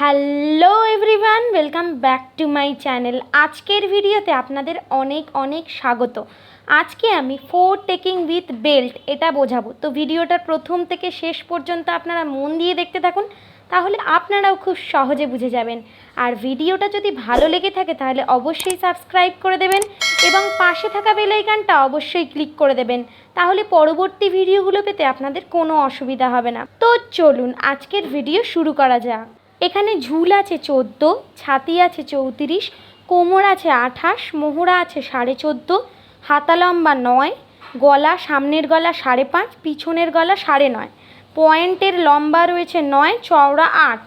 Hello everyone welcome back to my channel আজকের ভিডিওতে আপনাদের অনেক অনেক স্বাগত। আজকে আমি ফোর টেকিং উইথ বেল্ট এটা বোঝাবো। তো ভিডিওটার প্রথম থেকে শেষ পর্যন্ত আপনারা মন দিয়ে দেখতে থাকুন, তাহলে আপনারাও খুব সহজে বুঝে যাবেন। আর ভিডিওটা যদি ভালো লেগে থাকে, তাহলে অবশ্যই সাবস্ক্রাইব করে দেবেন এবং পাশে থাকা বেল আইকনটা অবশ্যই ক্লিক করে দেবেন। তাহলে পরবর্তী ভিডিওগুলো পেতে আপনাদের কোনো অসুবিধা হবে না। তো চলুন, আজকের ভিডিও শুরু করা যাক। এখানে ঝুল আছে চোদ্দ, ছাতি আছে চৌত্রিশ, কোমর আছে আঠাশ, মোহরা আছে সাড়ে চোদ্দ হাতা লম্বা নয়, গলা সামনের গলা সাড়ে পাঁচ, পিছনের গলা সাড়ে নয়। পয়েন্টের লম্বা রয়েছে নয়, চওড়া আট,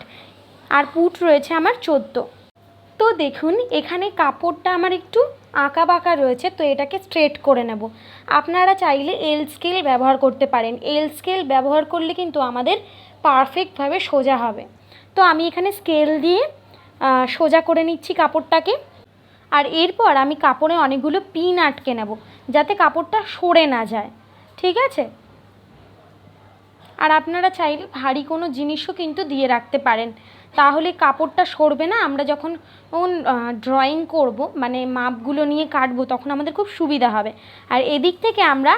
আর পুট রয়েছে আমার চোদ্দ। তো দেখুন, এখানে কাপড়টা আমার একটু আঁকা বাঁকা রয়েছে, তো এটাকে স্ট্রেট করে নেব। আপনারা চাইলে এল স্কেল ব্যবহার করতে পারেন। এল স্কেল ব্যবহার করলে কিন্তু আমাদের পারফেক্টভাবে সোজা হবে। তো আমি এখানে স্কেল দিয়ে সোজা করে নিচ্ছি কাপড়টাকে। আর এরপর আমি কাপড়ে অনেকগুলো পিন আটকে নেব, যাতে কাপড়টা সরে না যায়। ঠিক আছে? আর আপনারা চাইলে ভারী কোনো জিনিসও কিন্তু দিয়ে রাখতে পারেন। তাহলে কাপড়টা সরবে না? আমরা যখন ড্রয়িং করব মানে মাপগুলো নিয়ে কাটবো, তখন আমাদের খুব সুবিধা হবে। আর এদিক থেকে আমরা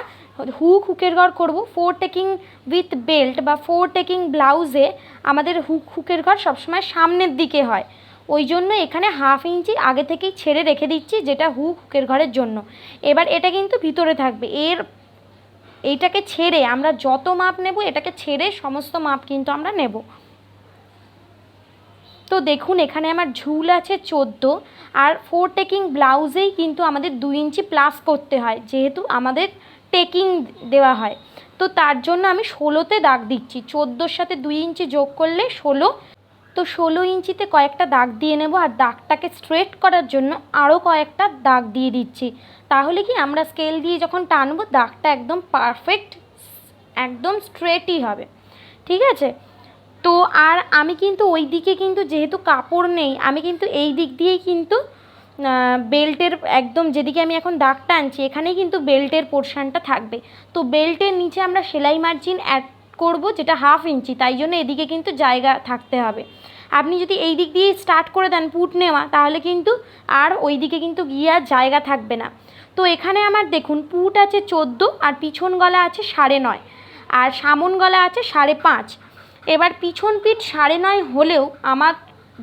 হুক হুকের ঘর করব। ফোর টেকিং উইথ বেল্ট বা ফোর টেকিং ব্লাউজে আমাদের হুক হুকের ঘর সবসময় সামনের দিকে হয়। ওই জন্য এখানে হাফ ইঞ্চি আগে থেকেই ছেড়ে রেখে দিচ্ছি, যেটা হুক হুকের ঘরের জন্য। এবার এটা কিন্তু ভিতরে থাকবে। এর, এইটাকে ছেড়ে আমরা যত মাপ নেব, এটাকে ছেড়ে সমস্ত মাপ কিন্তু আমরা নেব। তো দেখুন, এখানে আমার ঝুল আছে চোদ্দ, আর ফোর টেকিং ব্লাউজেই কিন্তু আমাদের দুই ইঞ্চি প্লাস করতে হয়, যেহেতু আমাদের টেকিং দেওয়া হয়। তো তার জন্য আমি ষোলোতে দাগ দিচ্ছি, চোদ্দোর সাথে দুই ইঞ্চি যোগ করলে ষোলো। তো ষোলো ইঞ্চিতে কয়েকটা দাগ দিয়ে নেব, আর দাগটাকে স্ট্রেট করার জন্য আরও কয়েকটা দাগ দিয়ে দিচ্ছি। তাহলে কি আমরা স্কেল দিয়ে যখন টানবো, দাগটা একদম পারফেক্ট একদম স্ট্রেটই হবে। ঠিক আছে? তো আর আমি কিন্তু ওই দিকে কিন্তু যেহেতু কাপড় নেই, আমি কিন্তু এই দিক দিয়েই কিন্তু বেল্টের একদম যেদিকে আমি এখন দাগ টানছি এখানেই কিন্তু বেল্টের পোর্শানটা থাকবে। তো বেল্টের নিচে আমরা সেলাই মার্জিন অ্যাড করব, যেটা হাফ ইঞ্চি, তাই জন্য এদিকে কিন্তু জায়গা থাকতে হবে। আপনি যদি এই দিক দিয়ে স্টার্ট করে দেন পুট নেওয়া, তাহলে কিন্তু আর ওই দিকে কিন্তু গিয়ে আর জায়গা থাকবে না। তো এখানে আমার দেখুন, পুট আছে চোদ্দ আর পিছন গলা আছে সাড়ে নয়, আর সামন গলা আছে সাড়ে পাঁচ। এবার পিছন পিঠ সাড়ে নয় হলেও আমার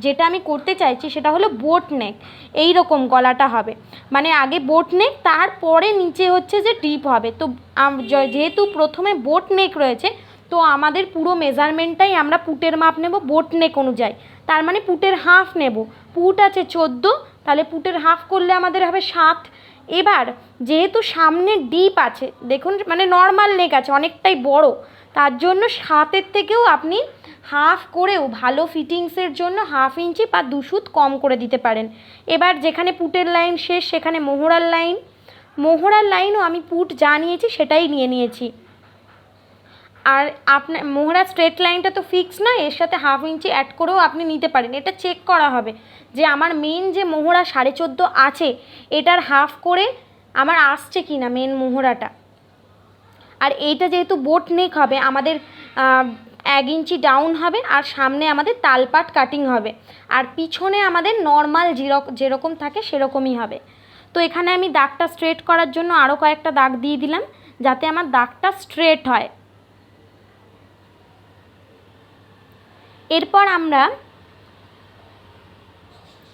যেটা আমি করতে চাইছি সেটা হলো বোট নেক। এই রকম গলাটা হবে। মানে আগে বোট নেক, তারপরে নিচে হচ্ছে যে ডিপ হবে। তো যেহেতু প্রথমে বোট নেক রয়েছে, তো আমাদের পুরো মেজারমেন্টটাই আমরা পুটের মাপ নেব বোট নেক অনুযায়ী। তার মানে পুটের হাফ নেব। পুট আছে চোদ্দ, তাহলে পুটের হাফ করলে আমাদের হবে সাত। এবার যেহেতু সামনে ডিপ আছে, দেখুন মানে নর্মাল নেক আছে, অনেকটাই বড়। তার জন্য সাতের থেকেও আপনি হাফ করেও ভালো ফিটিংসের জন্য হাফ ইঞ্চি বা দুশুত কম করে দিতে পারেন। এবার যেখানে পুটের লাইন শেষ, সেখানে মোহরার লাইন। মোহরার লাইনও আমি পুট যা নিয়েছি সেটাই নিয়ে নিয়েছি। আর আপনার মোহরা স্ট্রেট লাইনটা তো ফিক্স নয় এর সাথে হাফ ইঞ্চি অ্যাড করেও আপনি নিতে পারেন। এটা চেক করা হবে যে আমার মেন যে মোহরা সাড়ে চোদ্দ আছে, এটার হাফ করে আমার আসছে কি না মেন মোহরাটা। আর এইটা যেহেতু বোট নেক হবে, আমাদের এক ইঞ্চি ডাউন হবে আর সামনে আমাদের তালপাট কাটিং হবে। আর পিছনে আমাদের নর্মাল যেরকম যেরকম থাকে সেরকমই হবে। তো এখানে আমি দাগটা স্ট্রেট করার জন্য আরও কয়েকটা দাগ দিয়ে দিলাম, যাতে আমার দাগটা স্ট্রেট হয়। এরপর আমরা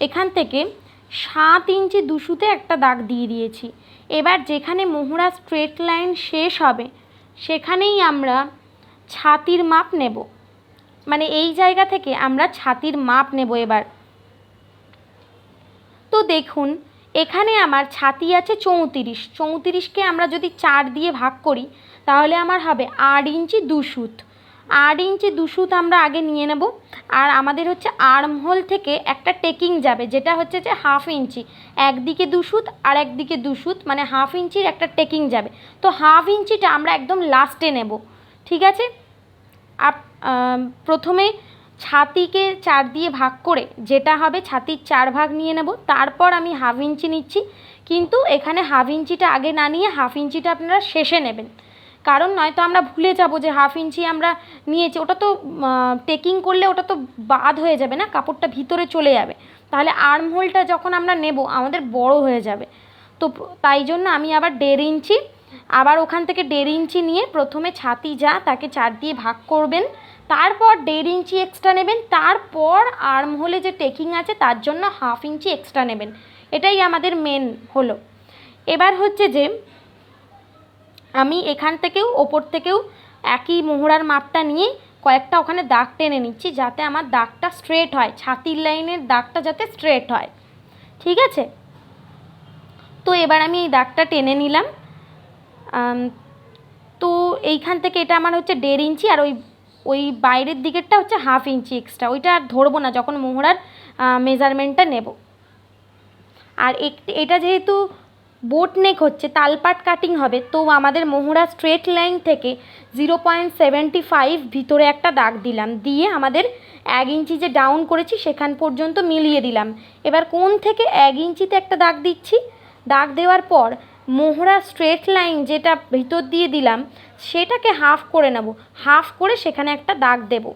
এখান থেকে সাত ইঞ্চি দুশুতে একটা দাগ দিয়ে দিয়েছি। এবার যেখানে মোহরা স্ট্রেট লাইন শেষ হবে, সেখানেই আমরা ছাতির মাপ নেব। মানে এই জায়গা থেকে আমরা ছাতির মাপ নেব এবার। তো দেখুন, এখানে আমার ছাতি আছে চৌত্রিশ। চৌত্রিশকে আমরা যদি চার দিয়ে ভাগ করি, তাহলে আমার হবে আট ইঞ্চি দুশুত আট ইঞ্চি দুশুত আমরা আগে নিয়ে নেব। আর আমাদের হচ্ছে আর্মহোল থেকে একটা টেকিং যাবে, যেটা হচ্ছে যে হাফ ইঞ্চি। একদিকে দুশুত আর একদিকে দুশুত মানে হাফ ইঞ্চির একটা টেকিং যাবে। তো হাফ ইঞ্চিটা আমরা একদম লাস্টে নেব, ঠিক আছে? আপ প্রথমে ছাতিকে চার দিয়ে ভাগ করে, যেটা হবে ছাতির চার ভাগ নিয়ে নেব। তারপর আমি হাফ ইঞ্চি নিচ্ছি। কিন্তু এখানে হাফ ইঞ্চিটা আগে না নিয়ে হাফ ইঞ্চিটা আপনারা শেষে নেবেন। কারণ নয়তো আমরা ভুলে যাব যে হাফ ইঞ্চি আমরা নিয়েছি। ওটা তো টেকিং করলে ওটা তো বাদ হয়ে যাবে না, কাপড়টা ভিতরে চলে যাবে। তাহলে আর্ম হোলটা যখন আমরা নেব, আমাদের বড় হয়ে যাবে। তো তাই জন্য আমি আবার দেড় ইঞ্চি, আবার ওখান থেকে দেড় ইঞ্চি নিয়ে প্রথমে ছাতি যা, তাকে চার দিয়ে ভাগ করবেন। তারপর দেড় ইঞ্চি এক্সট্রা নেবেন। তারপর আর্ম হোলে যে টেকিং আছে, তার জন্য হাফ ইঞ্চি এক্সট্রা নেবেন। এটাই আমাদের মেন হলো। এবার হচ্ছে যে আমি এখান থেকেও, ওপর থেকেও একই মোহরার মাপটা নিয়ে কয়েকটা ওখানে দাগ টেনে নিচ্ছি যাতে আমার দাগটা স্ট্রেট হয়, ছাতির লাইনের দাগটা যাতে স্ট্রেট হয়। ঠিক আছে? তো এবার আমি এই দাগটা টেনে নিলাম। তো এইখান থেকে এটা আমার হচ্ছে দেড় ইঞ্চি আর ওই ওই বাইরের দিকেরটা হচ্ছে হাফ ইঞ্চি এক্সট্রা ওইটা আর ধরবো না, যখন মোহরার মেজারমেন্টটা নেব। আর এটা যেহেতু বোট নেক হচ্ছে, তালপাট কাটিং হবে, তো আমাদের মোহরা স্ট্রেট লাইন থেকে জিরো পয়েন্ট সেভেন্টি ফাইভ ভিতরে একটা দাগ দিলাম, দিয়ে আমাদের এক ইঞ্চি যে ডাউন করেছি সেখান পর্যন্ত মিলিয়ে দিলাম। এবার কোন থেকে এক ইঞ্চিতে একটা দাগ দিচ্ছি? দাগ দেওয়ার পর মোহরা স্ট্রেট লাইন যেটা ভিতর দিয়ে দিলাম, সেটাকে হাফ করে নেব হাফ করে সেখানে একটা দাগ দেবো।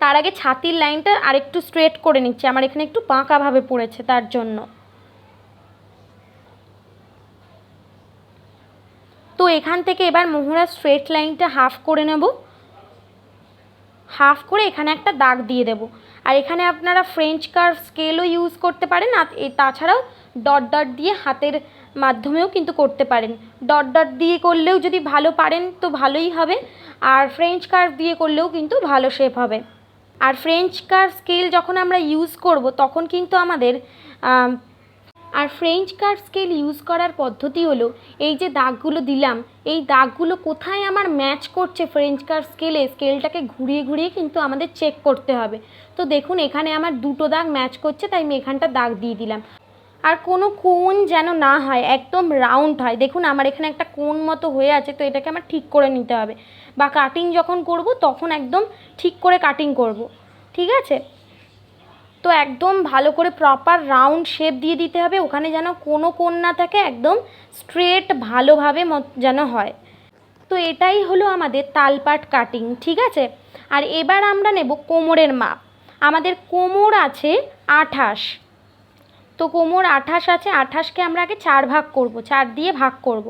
তার আগে ছাতির লাইনটা আরেকটু স্ট্রেট করে নিচ্ছি, আমার এখানে একটু বাঁকাভাবে পড়েছে তার জন্য। তো এখান থেকে এবার মোহরা স্ট্রেট লাইনটা হাফ করে নেব। হাফ করে এখানে একটা দাগ দিয়ে দেব। আর এখানে আপনারা ফ্রেঞ্চ কার্ভ স্কেলও ইউজ করতে পারেন আর এ- তাছাড়াও ডট ডট দিয়ে হাতের মাধ্যমেও কিন্তু করতে পারেন। ডট ডট দিয়ে করলেও যদি ভালো পারেন তো ভালোই হবে আর ফ্রেঞ্চ কার্ভ দিয়ে করলেও কিন্তু ভালো শেপ হবে। আর ফ্রেঞ্চ কার্ভ স্কেল যখন আমরা ইউজ করব তখন কিন্তু আমাদের আম, আর ফ্রেঞ্চ কার্ভ স্কেল ইউজ করার পদ্ধতি হলো, এই যে দাগগুলো দিলাম, এই দাগগুলো কোথায় আমার ম্যাচ করছে ফ্রেঞ্চ কার্ভ স্কেলে স্কেলটাকে ঘুরিয়ে ঘুরিয়ে কিন্তু আমাদের চেক করতে হবে। তো দেখুন, এখানে আমার দুটো দাগ ম্যাচ করছে, তাই আমি এখানটা দাগ দিয়ে দিলাম। আর কোনো কোণ যেন না হয়, একদম রাউন্ড হয়। দেখুন, আমার এখানে একটা কোণ মতো হয়ে আছে, তো এটাকে আমার ঠিক করে নিতে হবে। বা কাটিং যখন করব, তখন একদম ঠিক করে কাটিং করব। ঠিক আছে? তো একদম ভালো করে প্রপার রাউন্ড শেপ দিয়ে দিতে হবে, ওখানে যেন কোনো না থাকে, একদম স্ট্রেট ভালোভাবে যেন হয়। তো এটাই হলো আমাদের তালপাট কাটিং ঠিক আছে? আর এবার আমরা নেব কোমরের মাপ। আমাদের কোমর আছে আঠাশ। তো কোমর আঠাশ আছে, আঠাশকে আমরা আগে চার ভাগ করব, চার দিয়ে ভাগ করব।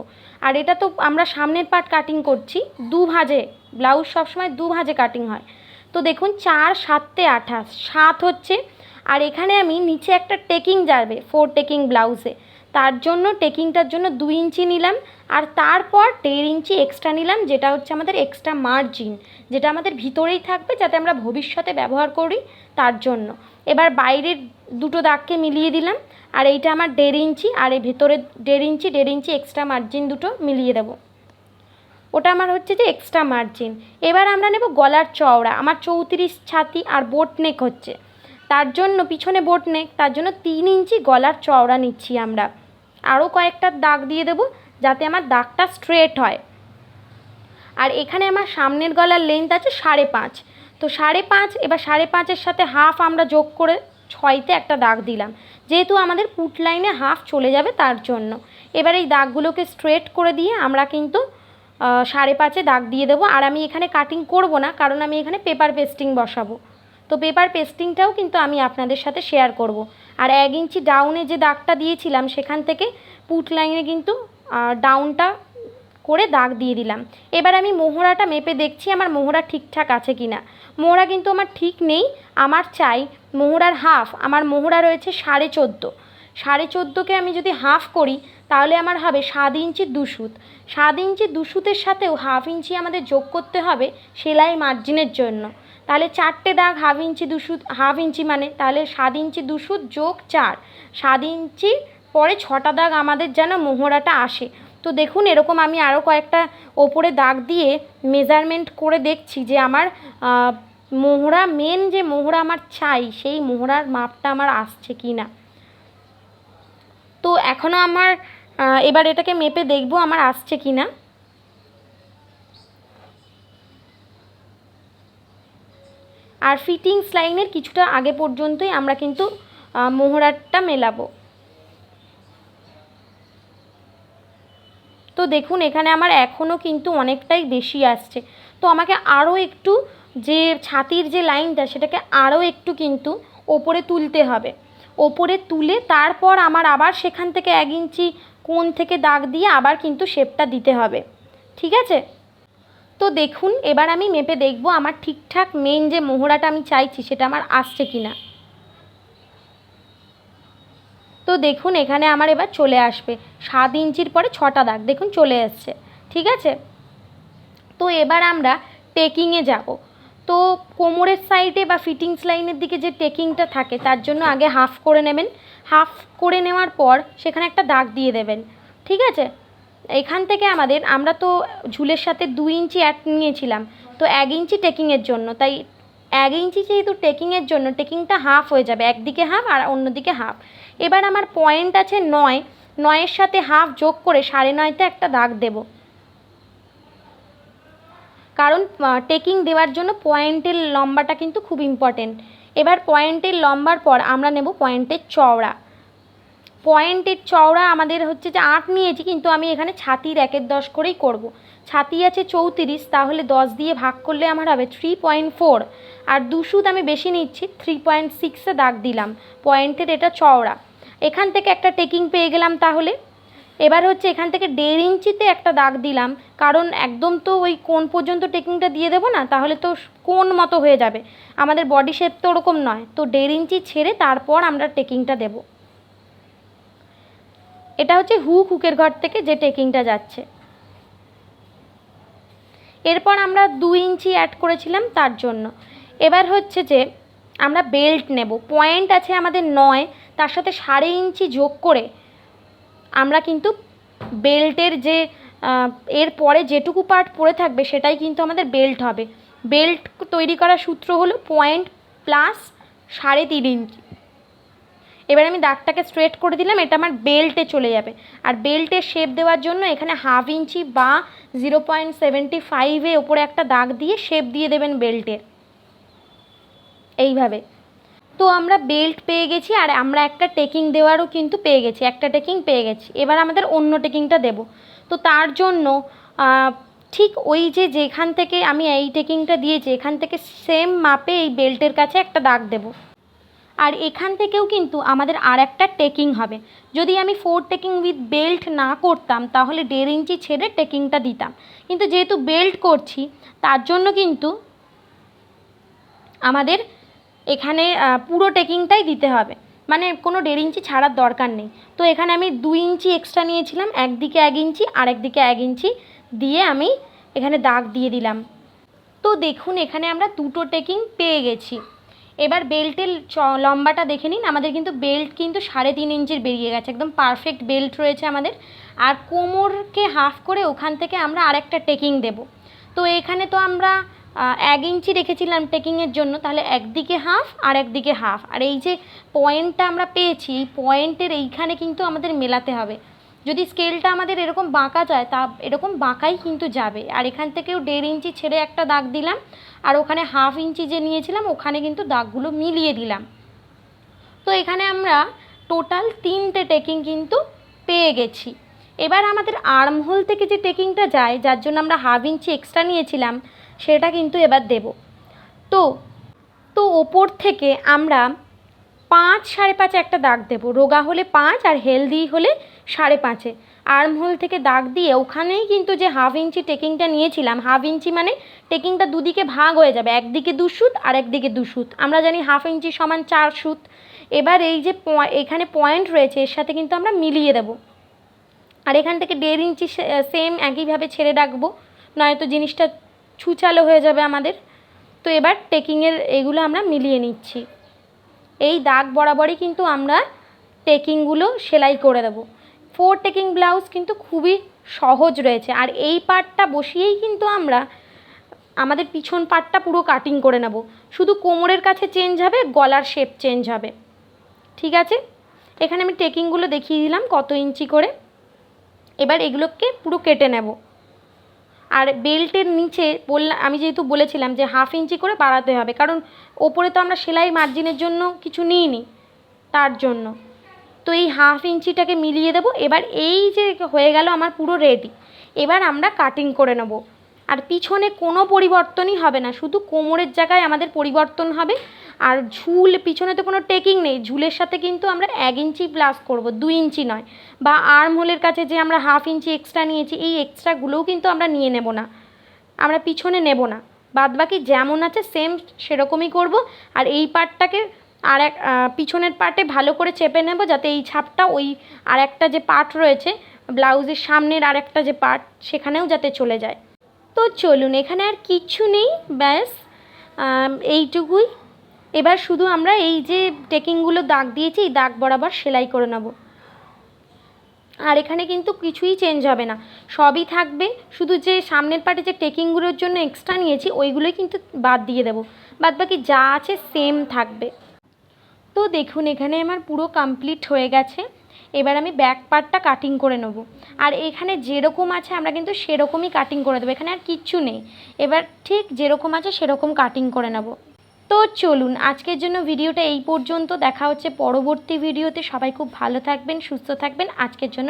আর এটা তো আমরা সামনের পার্ট কাটিং করছি দু ভাঁজে ব্লাউজ সবসময় দু ভাঁজে কাটিং হয়। তো দেখুন, চার সাততে আঠাশ, সাত হচ্ছে আর এখানে আমি নিচে একটা টেকিং যাবে ফোর টেকিং ব্লাউজে তার জন্য, টেকিংটার জন্য দুই ইঞ্চি নিলাম, আর তারপর দেড় ইঞ্চি এক্সট্রা নিলাম, যেটা হচ্ছে আমাদের এক্সট্রা মার্জিন যেটা আমাদের ভিতরেই থাকবে যাতে আমরা ভবিষ্যতে ব্যবহার করি তার জন্য। এবার বাইরের দুটো দাগকে মিলিয়ে দিলাম, আর এইটা আমার দেড় ইঞ্চি, আর এই ভেতরে দেড় ইঞ্চি দেড় ইঞ্চি এক্সট্রা মার্জিন দুটো মিলিয়ে দেবো। ওটা আমার হচ্ছে যে এক্সট্রা মার্জিন এবার আমরা নেব গলার চওড়া, আমার চৌত্রিশ ছাতি আর বোট নেক হচ্ছে। তার জন্য পিছনে বোট নেক, তার জন্য তিন ইঞ্চি গলার চওড়া নিচ্ছি আমরা। আরও কয়েকটা দাগ দিয়ে দেবো যাতে আমার দাগটা স্ট্রেট হয়। আর এখানে আমার সামনের গলার লেন্থ আছে সাড়ে পাঁচ। তো সাড়ে পাঁচ, এবার সাড়ে পাঁচের সাথে হাফ আমরা যোগ করে ছয়তে একটা দাগ দিলাম। যেহেতু আমাদের পুট লাইনে হাফ চলে যাবে তার জন্য। এবার এই দাগগুলোকে স্ট্রেট করে দিয়ে আমরা কিন্তু সাড়ে পাঁচে দাগ দিয়ে দেবো। আর আমি এখানে কাটিং করব না, কারণ আমি এখানে পেপার পেস্টিং বসাবো। তো পেপার পেস্টিংটাও কিন্তু আমি আপনাদের সাথে শেয়ার করব। আর এক ইঞ্চি ডাউনে যে দাগটা দিয়েছিলাম সেখান থেকে পুট লাইনে কিন্তু ডাউনটা করে দাগ দিয়ে দিলাম। এবার আমি মোহরাটা মেপে দেখছি আমার মোহরা ঠিকঠাক আছে কি না মোহরা কিন্তু আমার ঠিক নেই, আমার চাই মোহরার হাফ, আমার মোহরা রয়েছে সাড়ে চোদ্দ। সাড়ে চোদ্দোকে আমি যদি হাফ করি, তাহলে আমার হবে সাত ইঞ্চি দুশুত সাত ইঞ্চি দুশুতের সাথেও হাফ ইঞ্চি আমাদের যোগ করতে হবে সেলাই মার্জিনের জন্য। তাহলে চারটে দাগ হাফ ইঞ্চি দুশুত হাফ ইঞ্চি মানে তাহলে সাত ইঞ্চি দুশুত যোগ চার। সাত ইঞ্চি পরে ছটা দাগ আমাদের যেন মোহরাটা আসে। তো দেখুন, এরকম আমি আরও কয়েকটা ওপরে দাগ দিয়ে মেজারমেন্ট করে দেখছি যে আমার মোহরা মেন যে মোহরা আমার চাই সেই মোহরার মাপটা আমার আসছে কি না তো এখনও আমার এবার এটাকে মেপে দেখব আমার আসছে কি না আর ফিটিংস লাইনের কিছুটা আগে পর্যন্তই আমরা কিন্তু মোহরাটা মেলাবো। তো দেখুন, এখানে আমার এখনও কিন্তু অনেকটাই বেশি আসছে। তো আমাকে আরও একটু যে ছাতির যে লাইনটা সেটাকে আরও একটু কিন্তু ওপরে তুলতে হবে। ওপরে তুলে তারপর আমার আবার সেখান থেকে এক ইঞ্চি কোণ থেকে দাগ দিয়ে আবার কিন্তু শেপটা দিতে হবে। ঠিক আছে? তো দেখুন, এবার আমি মেপে দেখব আমার ঠিকঠাক মেন যে মোহরাটা আমি চাইছি, সেটা আমার আসছে কি না তো দেখুন, এখানে আমার এবার চলে আসবে। সাত ইঞ্চির পরে ছটা দাগ, দেখুন চলে এসছে, ঠিক আছে? তো এবার আমরা টেকিংয়ে যাব। তো কোমরের সাইডে বা ফিটিংস লাইনের দিকে যে টেকিংটা থাকে, তার জন্য আগে হাফ করে নেবেন। হাফ করে নেওয়ার পর সেখানে একটা দাগ দিয়ে দেবেন, ঠিক আছে? এখান থেকে আমাদের, আমরা তো ঝুলের সাথে দুই ইঞ্চি অ্যাড নিয়েছিলাম, তো এক ইঞ্চি টেকিংয়ের জন্য, তাই এক ইঞ্চি যেহেতু টেকিংয়ের জন্য টেকিংটা হাফ হয়ে যাবে, একদিকে হাফ আর অন্যদিকে হাফ এবার আমার পয়েন্ট আছে নয়, নয়ের সাথে হাফ যোগ করে সাড়ে নয়তে একটা দাগ দেব। কারণ টেকিং দেওয়ার জন্য পয়েন্টের লম্বাটা কিন্তু খুব ইম্পর্টেন্ট এবার পয়েন্টের লম্বার পর আমরা নেব পয়েন্টের চওড়া। পয়েন্টের চওড়া আমাদের হচ্ছে যে আট নিয়েছি, কিন্তু আমি এখানে ছাতির একের দশ করেই করব। ছাতি আছে চৌত্রিশ, তাহলে দশ দিয়ে ভাগ করলে আমার হবে থ্রি পয়েন্ট ফোর আর দুশুদ আমি বেশি নিচ্ছি থ্রি পয়েন্ট সিক্সে দাগ দিলাম, পয়েন্টের এটা চওড়া। এখান থেকে একটা টেকিং পেয়ে গেলাম তাহলে। এবার হচ্ছে এখান থেকে দেড় ইঞ্চিতে একটা দাগ দিলাম, কারণ একদম তো ওই কোন পর্যন্ত টেকিংটা দিয়ে দেবো না, তাহলে তো কোন মতো হয়ে যাবে। আমাদের বডি শেপ তো ওরকম নয়, তো দেড় ইঞ্চি ছেড়ে তারপর আমরা টেকিংটা দেবো। এটা হচ্ছে হুক হুকের ঘর থেকে যে টেকিংটা যাচ্ছে। এরপর আমরা দু ইঞ্চি অ্যাড করেছিলাম তার জন্য। এবার হচ্ছে যে আমরা বেল্ট নেব। পয়েন্ট আছে আমাদের নয়, তার সাথে সাড়ে ইঞ্চি যোগ করে আমরা কিন্তু বেল্টের যে এর পরে যেটুকু পার্ট পড়ে থাকবে সেটাই কিন্তু আমাদের বেল্ট হবে। বেল্ট তৈরি করার সূত্র হলো পয়েন্ট প্লাস সাড়ে তিন ইঞ্চি। এবার আমি দাগটাকে স্ট্রেট করে দিলাম, এটা আমার বেল্টে চলে যাবে। আর বেল্টের শেপ দেওয়ার জন্য এখানে হাফ ইঞ্চি বা জিরো পয়েন্ট সেভেন্টি ফাইভে ওপরে একটা দাগ দিয়ে শেপ দিয়ে দেবেন বেল্টের এইভাবে। তো আমরা বেল্ট পেয়ে গেছি, আর আমরা একটা টেকিং দেওয়ারও কিন্তু পেয়ে গেছি, একটা টেকিং পেয়ে গেছি। এবার আমাদের অন্য টেকিংটা দেব। তো তার জন্য ঠিক ওই যে যেখান থেকে আমি এই টেকিংটা দিয়েছি, এখান থেকে সেম মাপে এই বেল্টের কাছে একটা দাগ দেবো। আর এখান থেকেও কিন্তু আমাদের আর একটা টেকিং হবে। যদি আমি ফোর টেকিং উইথ বেল্ট না করতাম, তাহলে দেড় ইঞ্চি ছেড়ে টেকিংটা দিতাম। কিন্তু যেহেতু বেল্ট করছি, তার জন্য কিন্তু আমাদের এখানে পুরো টেকিংটাই দিতে হবে। মানে কোনো দেড় ইঞ্চি ছাড়ার দরকার নেই। তো এখানে আমি দুই ইঞ্চি এক্সট্রা নিয়েছিলাম, একদিকে এক ইঞ্চি আর একদিকে এক ইঞ্চি দিয়ে আমি এখানে দাগ দিয়ে দিলাম। তো দেখুন, এখানে আমরা দুটো টেকিং পেয়ে গেছি। এবার বেল্টের লম্বাটা দেখে নিন। আমাদের কিন্তু বেল্ট কিন্তু সাড়ে তিন ইঞ্চির বেরিয়ে গেছে। একদম পারফেক্ট বেল্ট রয়েছে আমাদের। আর কোমরকে হাফ করে ওখান থেকে আমরা আরেকটা টেকিং দেব। তো এখানে তো আমরা এক ইঞ্চি রেখেছিলাম টেকিংয়ের জন্য। তাহলে একদিকে হাফ আর একদিকে হাফ আর এই যে পয়েন্টটা আমরা পেয়েছি, এই পয়েন্টের এইখানে কিন্তু আমাদের মেলাতে হবে। যদি স্কেলটা আমাদের এরকম বাঁকা যায়, তা এরকম বাঁকাই কিন্তু যাবে। আর এখান থেকেও দেড় ইঞ্চি ছেড়ে একটা দাগ দিলাম। আর ওখানে হাফ ইঞ্চি যে নিয়েছিলাম, ওখানে কিন্তু দাগগুলো মিলিয়ে দিলাম। তো এখানে আমরা টোটাল তিনটে টেকিং কিন্তু পেয়ে গেছি। এবার আমাদের আর্মহোল থেকে যে টেকিংটা যায়, যার জন্য আমরা হাফ ইঞ্চি এক্সট্রা নিয়েছিলাম, সেটা কিন্তু এবার দেব। তো তো ওপর থেকে আমরা পাঁচ, সাড়ে পাঁচে একটা দাগ দেবো। রোগা হলে পাঁচ আর হেলদি হলে সাড়ে পাঁচে। আর্মহোল থেকে দাগ দিয়ে ওখানেই কিন্তু যে হাফ ইঞ্চি টেকিংটা নিয়েছিলাম, হাফ ইঞ্চি মানে টেকিংটা দুদিকে ভাগ হয়ে যাবে, একদিকে দু সুত আর একদিকে দু সুত। আমরা জানি হাফ ইঞ্চি সমান চার সুত। এবার এই যে এখানে পয়েন্ট রয়েছে, এর সাথে কিন্তু আমরা মিলিয়ে দেব। আর এখান থেকে দেড় ইঞ্চি সেম একইভাবে ছেড়ে রাখব, নয়তো জিনিসটা ছুচালো হয়ে যাবে আমাদের। তো এবার টেকিংয়ের এগুলো আমরা মিলিয়ে নিচ্ছি। এই দাগ বরাবরই কিন্তু আমরা টেকিংগুলো সেলাই করে দেবো। ফোর টেকিং ব্লাউজ কিন্তু খুবই সহজ রয়েছে। আর এই পার্টটা বসিয়েই কিন্তু আমরা আমাদের পিছন পার্টটা পুরো কাটিং করে নেব। শুধু কোমরের কাছে চেঞ্জ হবে, গলার শেপ চেঞ্জ হবে। ঠিক আছে? এখানে আমি টেকিংগুলো দেখিয়ে দিলাম কত ইঞ্চি করে। এবার এগুলোকে পুরো কেটে নেব। আর বেল্টের নিচে বললাম আমি যেহেতু বলেছিলাম যে হাফ ইঞ্চি করে বাড়াতে হবে, কারণ ওপরে তো আমরা সেলাই মার্জিনের জন্য কিছু নিইনি, তার জন্য। তো এই হাফ ইঞ্চিটাকে মিলিয়ে দেবো, এবার এই যে হয়ে গেল আমার পুরো রেডি। এবার আমরা কাটিং করে নেব। আর পিছনে কোনো পরিবর্তনই হবে না, শুধু কোমরের জায়গায় আমাদের পরিবর্তন হবে আর ঝুল, পিছনে তো কোনো টেকিং নেই। ঝুলের সাথে কিন্তু আমরা এক ইঞ্চি প্লাস করব দুই ইঞ্চি নয়। বা আর্ম হোলের কাছে যে আমরা হাফ ইঞ্চি এক্সট্রা নিয়েছি, এই এক্সট্রাগুলোও কিন্তু আমরা নিয়ে নেব না। আমরা পিছনে নেব না। বাদ বাকি যেমন আছে সেম সেরকমই করব। আর এই পার্টটাকে আর এক পিছনের পার্টে ভালো করে চেপে নেব, যাতে এই ছাপটা ওই আর একটা যে পার্ট রয়েছে, ব্লাউজের সামনের আর একটা যে পার্ট সেখানেও যাতে চলে যায়। তো চলুন, এখানে আর কিচ্ছু নেই, ব্যাস। এইটুকুই। এবার শুধু আমরা এই যে টেকিংগুলো দাগ দিয়েছি, এই দাগ বরাবর সেলাই করে নেব। আর এখানে কিন্তু কিছুই চেঞ্জ হবে না। সবই থাকবে, শুধু যে সামনের পাটে যে টেকিংগুলোর জন্য এক্সট্রা নিয়েছি, ওইগুলোই কিন্তু বাদ দিয়ে দেবো। বাদ বাকি যা আছে সেম থাকবে। তো দেখুন, এখানে আমার পুরো কমপ্লিট হয়ে গেছে। এবার আমি ব্যাক পার্টটা কাটিং করে নেব। আর এখানে যেরকম আছে, আমরা কিন্তু সেরকমই কাটিং করে দেবো। এখানে আর কিচ্ছু নেই। এবার ঠিক যেরকম আছে, সেরকম কাটিং করে নেব। তো চলুন, আজকের জন্য ভিডিওটা এই পর্যন্ত। দেখা হচ্ছে পরবর্তী ভিডিওতে। সবাই খুব ভালো থাকবেন, সুস্থ থাকবেন। আজকের জন্য